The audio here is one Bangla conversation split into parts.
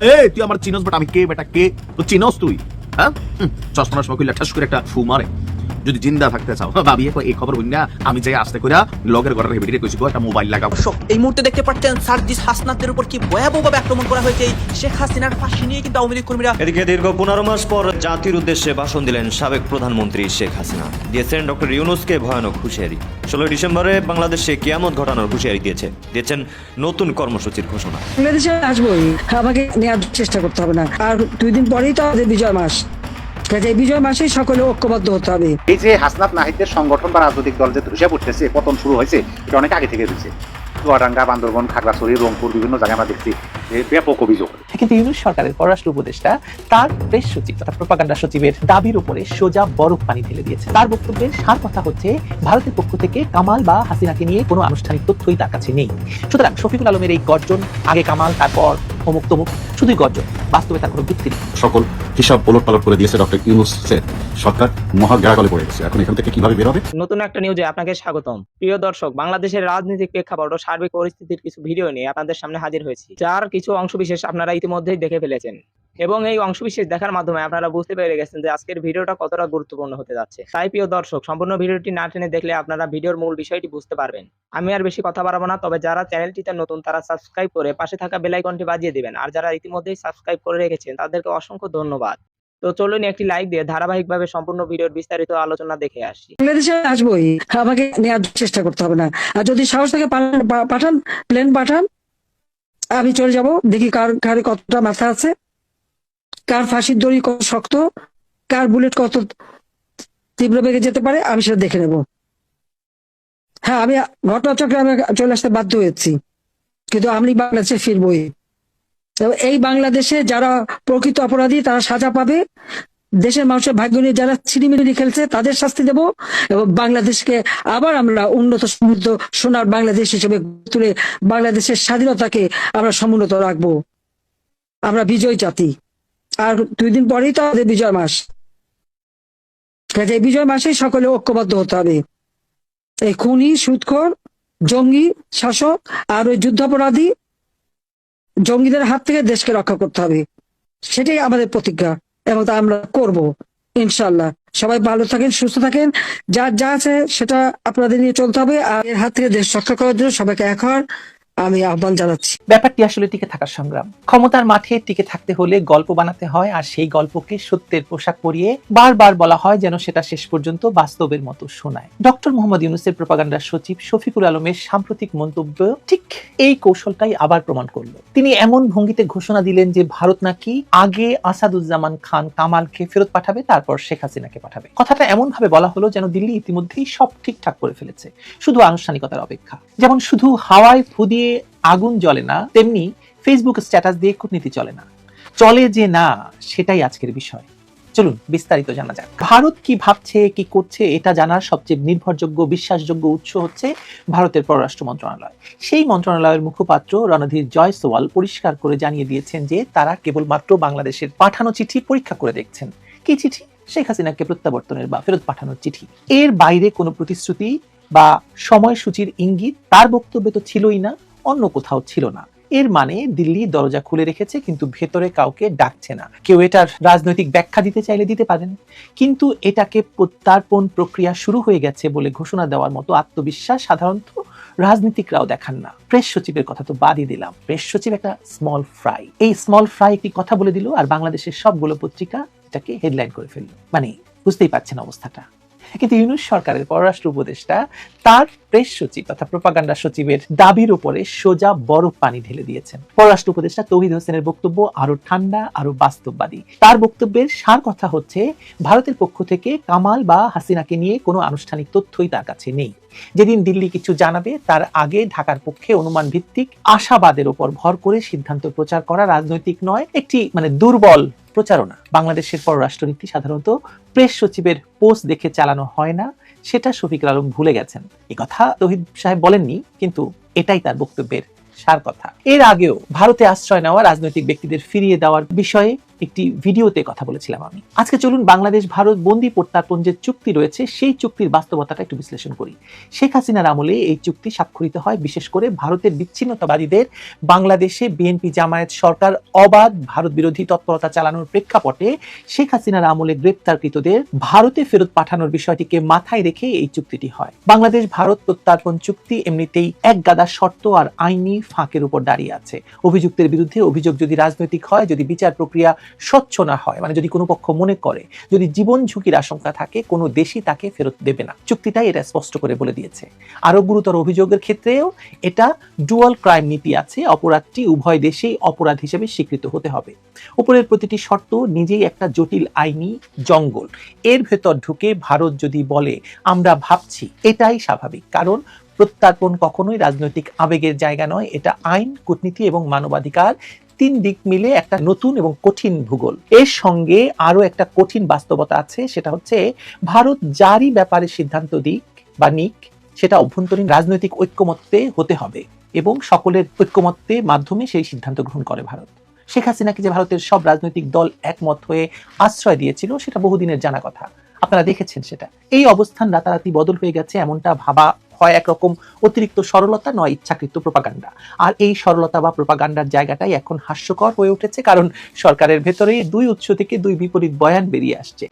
এই, তুই আমার চিনস বেটা আমি কে, বেটা, কে? তো চিনস তুই হ্যাঁ? চশমা কইলা ঠাস করে একটা ফু মারে। যদি জিন্দা থাকতে চাও। ভাবি এই খবর হই না আমি যাই আসতে কইরা লগের ঘরের হেবিডিরে কইছি একটা মোবাইল লাগাও। দর্শক এই মুহূর্তে দেখতে পাচ্ছেন সার্জিস হাসনাতের উপর কি ভয়াবহভাবে আক্রমণ করা হয়েছে। এই ষেখ হাসিনার ফাঁসি নিয়ে কিন্তু আওয়ামী লীগ কর্মীরা এদিকে দীর্ঘ পনেরো মাস পর জাতির উদ্দেশ্যে ভাষণ দিলেন সাবেক প্রধানমন্ত্রী শেখ হাসিনা। দিয়েছেন ডক্টর ইউনুসকে ভয়ানক হুঁশিয়ারি। ষোলোই ডিসেম্বরে বাংলাদেশে কিয়ামত ঘটানোর হুঁশিয়ারি দিয়েছে। দিয়েছেন নতুন কর্মসূচির ঘোষণা। বাংলাদেশে আসবোই। আমাকে নেওয়ার চেষ্টা করতে হবে না। আর দুই দিন পরেই তো আমাদের বিজয় মাস। কাজে বিজয় মাসেই সকলে ঐক্যবদ্ধ হতে হবে। এই যে হাসনাত নাহিদের সংগঠন বা রাজনৈতিক দল যে ধসে পড়তেছে পতন শুরু হয়েছে এটা অনেক আগে থেকে হয়েছে। চুয়াডাঙ্গা বান্দরবন খাগড়াছড়ি রংপুর বিভিন্ন জায়গায় আমরা দেখছি ব্যাপক অভিযোগ কিন্তু ইউনুস সরকারের পররাষ্ট্র উপদেষ্টা তার প্রেস সচিব তথা প্রপাগান্ডা সচিবের দাবির উপরে সোজা বরফ পানি ঢেলে দিয়েছে। তার বক্তব্যের সার কথা হচ্ছে ভারতের পক্ষ থেকে কামাল বা হাসিনাকে নিয়ে কোনো আনুষ্ঠানিক তথ্যই তার কাছে নেই। সুতরাং শফিকুল আলমের এই গর্জন আগে কামাল তারপর অমুক তমুক শুধুই গর্জন বাস্তবে তার কোনো ভিত্তি নেই। সকল হিসাব ওলট পালট করে দিয়েছে ডক্টর ইউনুসের সরকার মহা পড়ে গেছে। এখন এখান থেকে কীভাবে বের নতুন একটা নিউজে আপনাকে স্বাগতম। প্রিয় দর্শক, বাংলাদেশের রাজনৈতিক প্রেক্ষাপট ও সার্বিক পরিস্থিতির কিছু ভিডিও নিয়ে আপনাদের সামনে হাজির হয়েছি। যার কিছু অংশ বিশেষ আপনারা ইতিমধ্যেই দেখে ফেলেছেন। এবং এই অংশবিশেষ দেখার মাধ্যমে আপনারা বুঝতে পেরে গেছেন যে আজকের ভিডিওটা কতটা গুরুত্বপূর্ণ হতে যাচ্ছে। তাই প্রিয় দর্শক, সম্পূর্ণ ভিডিওটি না টেনে দেখলে আপনারা ভিডিওর মূল বিষয়টি বুঝতে পারবেন। আমি আর বেশি কথা বাড়াবো না, তবে যারা চ্যানেলটিতে নতুন তারা সাবস্ক্রাইব করে পাশে থাকা বেল আইকনটি বাজিয়ে দিবেন। আর যারা ইতিমধ্যেই সাবস্ক্রাইব করে রেখেছেন, তাদেরকে অসংখ্য ধন্যবাদ। তো চলুন একটি লাইক দিয়ে ধারাবাহিকভাবে সম্পূর্ণ ভিডিওর বিস্তারিত আলোচনা দেখে আসি। বাংলাদেশে আসবোই, আমাকে নেওয়ার চেষ্টা করতে হবে না। আর যদি সাহস থেকে পাঠান- প্লেন পাঠান। আমি চলে যাব, দেখি কার কার কতটা মাথা আছে। কার ফাঁসির দড়ি কত শক্ত, কার বুলেট কত তীব্র বেগে যেতে পারে, আমি সেটা দেখে নেব। হ্যাঁ আমি ঘটনাচক্রে আমি চলে আসতে বাধ্য হয়েছি, কিন্তু আমি বাংলাদেশে ফিরবই। এই বাংলাদেশে যারা প্রকৃত অপরাধী, তারা সাজা পাবে। দেশের মানুষের ভাগ্য নিয়ে যারা ছিনিমিনি খেলছে, তাদের শাস্তি দেব এবং বাংলাদেশকে আবার আমরা উন্নত সমৃদ্ধ সোনার বাংলাদেশ হিসেবে তুলে বাংলাদেশের স্বাধীনতাকে আমরা সমুন্নত রাখব। আমরা বিজয় জাতি। আর দুই দিন পরেই তো আমাদের বিজয় মাস। এই বিজয় মাসেই সকলে ঐক্যবদ্ধ হতে হবে। এই খুনি, সুৎখর, জঙ্গি, শাসক আর ওই যুদ্ধাপরাধী জঙ্গিদের হাত থেকে দেশকে রক্ষা করতে হবে। সেটাই আমাদের প্রতিজ্ঞা এবং তা আমরা করব ইনশাল্লাহ সবাই ভালো থাকেন, সুস্থ থাকেন। যা যা আছে সেটা আপনাদের নিয়ে চলতে হবে। আর এর হাত থেকে দেশ রক্ষা করার জন্য সবাইকে এক হওয়ার আমি আহ্বান জানাচ্ছি। ব্যাপারটি আসলে টিকে থাকার সংগ্রাম। ক্ষমতার মাঠে টিকে থাকতে হলে গল্প বানাতে হয়, আর সেই গল্পকে সত্যের পোশাক পরিয়ে বারবার বলা হয় যেন সেটা শেষ পর্যন্ত বাস্তবের মতো শোনায়। ডক্টর মোহাম্মদ ইউনুসের প্রপাগান্ডার সচিব শফিকুল আলমের সাম্প্রতিক মন্তব্য ঠিক এই কৌশলটাই আবার প্রমাণ করল। তিনি এমন ভঙ্গিতে ঘোষণা দিলেন যে ভারত নাকি আগে আসাদুজ্জামান খান কামালকে ফেরত পাঠাবে, তারপর শেখ হাসিনাকে পাঠাবে। কথাটা এমন ভাবে বলা হলো যেন দিল্লি ইতিমধ্যেই সব ঠিকঠাক করে ফেলেছে, শুধু আনুষ্ঠানিকতার অপেক্ষা। যেমন শুধু হাওয়ায় ফু দিয়ে আগুন জ্বলে না, তেমনি ফেসবুক স্ট্যাটাস দিয়ে কূটনীতি চলে না। চলে যে না, সেটাই আজকের বিষয়। চলুন, বিস্তারিত জানা যাক। ভারত কি ভাবছে, কি করছে, এটা জানার সবচেয়ে নির্ভরযোগ্য, বিশ্বাসযোগ্য উৎস হচ্ছে ভারতের পররাষ্ট্র মন্ত্রণালয়। সেই মন্ত্রণালয়ের মুখপাত্র রণধীর জয়সওয়াল পরিষ্কার করে জানিয়ে দিয়েছেন যে, তারা কেবলমাত্র বাংলাদেশের পাঠানো চিঠি পরীক্ষা করে দেখছেন। কি চিঠি? শেখ হাসিনাকে প্রত্যাবর্তনের বা ফেরত পাঠানোর চিঠি। এর বাইরে কোনো প্রতিশ্রুতি বা সময়সূচির ইঙ্গিত? তার বক্তব্যে তো ছিলই না। অন্য কোথাও ছিল না। এর মানে দিল্লি দরজা খুলে রেখেছে, কিন্তু ভেতরে কাউকে ডাকছে না। কেউ এটার রাজনৈতিক ব্যাখ্যা দিতে চাইলে দিতে পারেন। কিন্তু এটাকে প্রত্যার্পণ প্রক্রিয়া শুরু হয়ে গেছে বলে ঘোষণা দেওয়ার মতো আত্মবিশ্বাস সাধারণত রাজনীতিকরাও দেখান না। প্রেস সচিবের কথা তো বাদই দিলাম। প্রেস সচিব একটা স্মল ফ্রাই এই স্মল ফ্রাই একটি কথা বলে দিল আর বাংলাদেশের সবগুলো পত্রিকা এটাকে হেডলাইন করে ফেলল। মানে বুঝতেই পারছেন অবস্থাটা। কিন্তু ইউনুস সরকারের পররাষ্ট্র উপদেষ্টা তার প্রেস সচিব তথা প্রপাগান্ডা সচিবের দাবির উপরে সোজা বরফ পানি ঢেলে দিয়েছেন। পররাষ্ট্র উপদেষ্টা তৌহিদ হোসেনের বক্তব্য আরও ঠান্ডা আরও বাস্তববাদী। তার বক্তব্যের সার কথা হচ্ছে, ভারতের পক্ষ থেকে কামাল বা হাসিনাকে নিয়ে কোনো আনুষ্ঠানিক তথ্যই তার কাছে নেই। যেদিন দিল্লি কিছু জানাবে, তার আগে ঢাকার পক্ষে অনুমান ভিত্তিক আশাবাদের উপর ভর করে সিদ্ধান্ত প্রচার করা রাজনৈতিক নয়, একটি মানে দুর্বল প্রচারণা। বাংলাদেশের পররাষ্ট্রনীতি সাধারণত প্রেস সচিবের পোস্ট দেখে চালানো হয় না, সেটা শফিকুল আলম ভুলে গেছেন। এ কথা তহিদ সাহেব বলেননি, কিন্তু এটাই তার বক্তব্যের সার কথা। এর আগেও ভারতে আশ্রয় নেওয়া রাজনৈতিক ব্যক্তিদের ফিরিয়ে দেওয়ার বিষয়ে একটি ভিডিওতে কথা বলেছিলাম আমি। আজকে চলুন বাংলাদেশ, ভারত, বন্দি প্রত্যার্পণ যে চুক্তি রয়েছে, সেই চুক্তির বাস্তবতাটা একটু বিশ্লেষণ করি। শেখ হাসিনার আমলে এই চুক্তি স্বাক্ষরিত হয়, বিশেষ করে ভারতের বিচ্ছিন্নতাবাদীদের। বাংলাদেশে বিএনপি জামায়াত সরকার অবাধ ভারত বিরোধী তৎপরতা চালানোর প্রেক্ষাপটে শেখ হাসিনার আমলে গ্রেপ্তারকৃতদের ভারতে ফেরত পাঠানোর বিষয়টিকে মাথায় রেখে এই চুক্তিটি হয়। বাংলাদেশ, ভারত প্রত্যার্পণ চুক্তি এমনিতেই এক গাদা শর্ত আর আইনি ফাঁকের উপর দাঁড়িয়ে আছে। অভিযুক্তের বিরুদ্ধে অভিযোগ যদি রাজনৈতিক হয়, যদি বিচার প্রক্রিয়া স্বচ্ছ না হয়। মানে যদি কোনো পক্ষ মনে করে, যদি জীবন ঝুঁকির আশঙ্কা থাকে, কোনো দেশই তাকে ফেরত দেবে না। চুক্তিটাই এটা স্পষ্ট করে বলে দিয়েছে। আরও গুরুতর অভিযোগের ক্ষেত্রেও এটা ডুয়াল ক্রাইম নীতি আছে। অপরাধটি উভয় দেশেই অপরাধ হিসেবে স্বীকৃত হতে হবে। উপরের প্রতিটি শর্ত নিজেই একটা জটিল আইনি জঙ্গল। এর ভেতর ঢুকে ভারত যদি বলে, আমরা ভাবছি। এটাই স্বাভাবিক। কারণ প্রত্যার্পণ কখনোই রাজনৈতিক আবেগের জায়গা নয়। এটা আইন, কূটনীতি এবং মানবাধিকার তিন দিক মিলে একটা নতুন এবং কঠিন ভূগোল। এর সঙ্গে আরও একটা কঠিন বাস্তবতা আছে, সেটা হচ্ছে ভারত যারই ব্যাপারে সিদ্ধান্ত দিক বা নিক, সেটা অভ্যন্তরীণ রাজনৈতিক ঐক্যমত্যে হতে হবে এবং সকলের ঐক্যমত্যের মাধ্যমে সেই সিদ্ধান্ত গ্রহণ করে ভারত। শেখ হাসিনাকে যে ভারতের সব রাজনৈতিক দল একমত হয়ে আশ্রয় দিয়েছিল, সেটা বহুদিনের জানা কথা। আপনারা দেখেছেন সেটা। এই অবস্থান রাতারাতি বদল হয়ে গেছে, এমনটা ভাবা হয় একরকম অতিরিক্ত সরলতা, নয় ইচ্ছাকৃত প্রপাগান্ডা আর এই সরলতা বা প্রপাগান্ডার জায়গাটাই এখন হাস্যকর হয়ে উঠেছে, কারণ সরকারের ভেতরে দুই উৎস থেকে দুই বিপরীত বয়ান বেরিয়ে আসছে।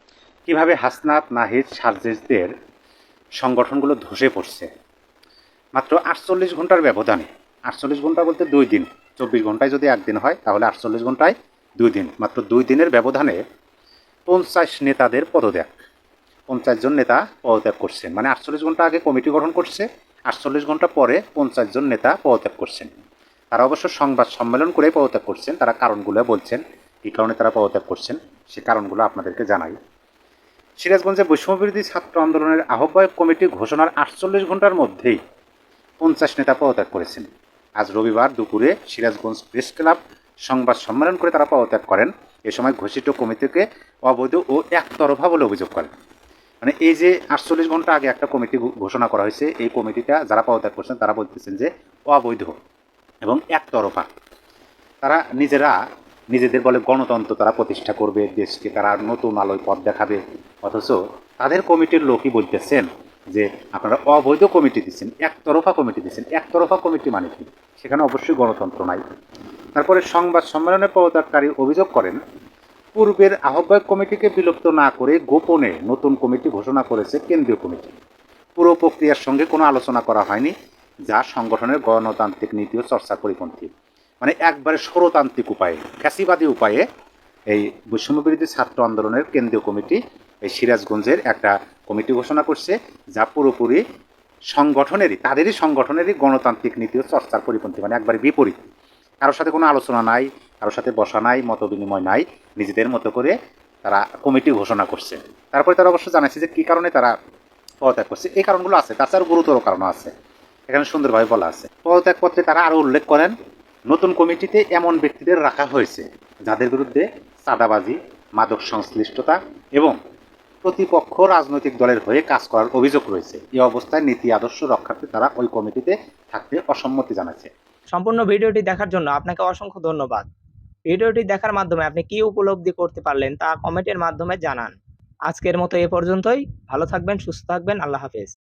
কীভাবে হাসনাত নাহিদ সার্জেসদের সংগঠনগুলো ধসে পড়ছে? মাত্র আটচল্লিশ ঘণ্টার ব্যবধানে। আটচল্লিশ ঘণ্টা বলতে দুই দিন। চব্বিশ ঘন্টায় যদি একদিন হয়, তাহলে আটচল্লিশ ঘন্টায় দুই দিন। মাত্র দুই দিনের ব্যবধানে পঞ্চাশ নেতাদের পদত্যাগ। পঞ্চাশ জন নেতা পদত্যাগ করছেন মানে আটচল্লিশ ঘণ্টা আগে কমিটি গঠন করছে, আটচল্লিশ ঘণ্টা পরে পঞ্চাশ জন নেতা পদত্যাগ করছেন। তারা অবশ্য সংবাদ সম্মেলন করে পদত্যাগ করছেন, তারা কারণগুলো বলছেন কী কারণে তারা পদত্যাগ করছেন, সে কারণগুলো আপনাদেরকে জানাই। সিরাজগঞ্জে বৈষম্যবিরোধী ছাত্র আন্দোলনের আহ্বায়ক কমিটি ঘোষণার আটচল্লিশ ঘণ্টার মধ্যেই পঞ্চাশ নেতা পদত্যাগ করেছেন। আজ রবিবার দুপুরে সিরাজগঞ্জ প্রেস ক্লাব সংবাদ সম্মেলন করে তারা পদত্যাগ করেন। এ সময় ঘোষিত কমিটিকে অবৈধ ও একতরফা বলে অভিযোগ করেন। মানে এই যে আটচল্লিশ ঘণ্টা আগে একটা কমিটি ঘোষণা করা হয়েছে, এই কমিটিটা যারা পদত্যাগ করছেন তারা বলতেছেন যে অবৈধ এবং একতরফা। তারা নিজেরা নিজেদের বলে গণতন্ত্র তারা প্রতিষ্ঠা করবে, দেশকে তারা নতুন আলোয় পথ দেখাবে। অথচ তাদের কমিটির লোকই বলতেছেন যে আপনারা অবৈধ কমিটি দিচ্ছেন, একতরফা কমিটি দিচ্ছেন। একতরফা কমিটি মানে কি? সেখানে অবশ্যই গণতন্ত্র নাই। তারপরে সংবাদ সম্মেলনে পদত্যাগকারী অভিযোগ করেন পূর্বের আহ্বায়ক কমিটিকে বিলুপ্ত না করে গোপনে নতুন কমিটি ঘোষণা করেছে কেন্দ্রীয় কমিটি। পুরো প্রক্রিয়ার সঙ্গে কোনো আলোচনা করা হয়নি, যা সংগঠনের গণতান্ত্রিক নীতি ও চর্চার পরিপন্থী। মানে একবারে স্বরতান্ত্রিক উপায়ে, ফ্যাসিবাদী উপায়ে এই বৈষম্যবিরোধী ছাত্র আন্দোলনের কেন্দ্রীয় কমিটি এই সিরাজগঞ্জের একটা কমিটি ঘোষণা করছে, যা পুরোপুরি সংগঠনেরই, তাদেরই সংগঠনেরই গণতান্ত্রিক নীতি ও চর্চার পরিপন্থী মানে একবারে বিপরীত। কারোর সাথে কোনো আলোচনা নাই, কারোর সাথে বসা নাই, মত বিনিময় নাই, নিজেদের মতো করে তারা কমিটি ঘোষণা করছে। তারপরে তারা অবশ্য জানাচ্ছে যে কী কারণে তারা পদত্যাগ করছে। এই কারণগুলো আছে, তাছাড়াও গুরুতর কারণ আছে। এখানে সুন্দরভাবে বলা আছে। পদত্যাগপত্রে তারা আরও উল্লেখ করেন, নতুন কমিটিতে এমন ব্যক্তিদের রাখা হয়েছে, যাদের বিরুদ্ধে চাঁদাবাজি, মাদক সংশ্লিষ্টতা এবং প্রতিপক্ষ রাজনৈতিক দলের হয়ে কাজ করার অভিযোগ রয়েছে। এই অবস্থায় নীতি আদর্শ রক্ষার্থে তারা ওই কমিটিতে থাকতে অসম্মতি জানাচ্ছে। সম্পূর্ণ ভিডিওটি দেখার জন্য আপনাকে অসংখ্য ধন্যবাদ। ভিডিওটি দেখার মাধ্যমে আপনি কি উপলব্ধি করতে পারলেন তা কমেন্টের মাধ্যমে জানান। আজকের মতো এ পর্যন্তই। ভালো থাকবেন, সুস্থ থাকবেন। আল্লাহ হাফেজ।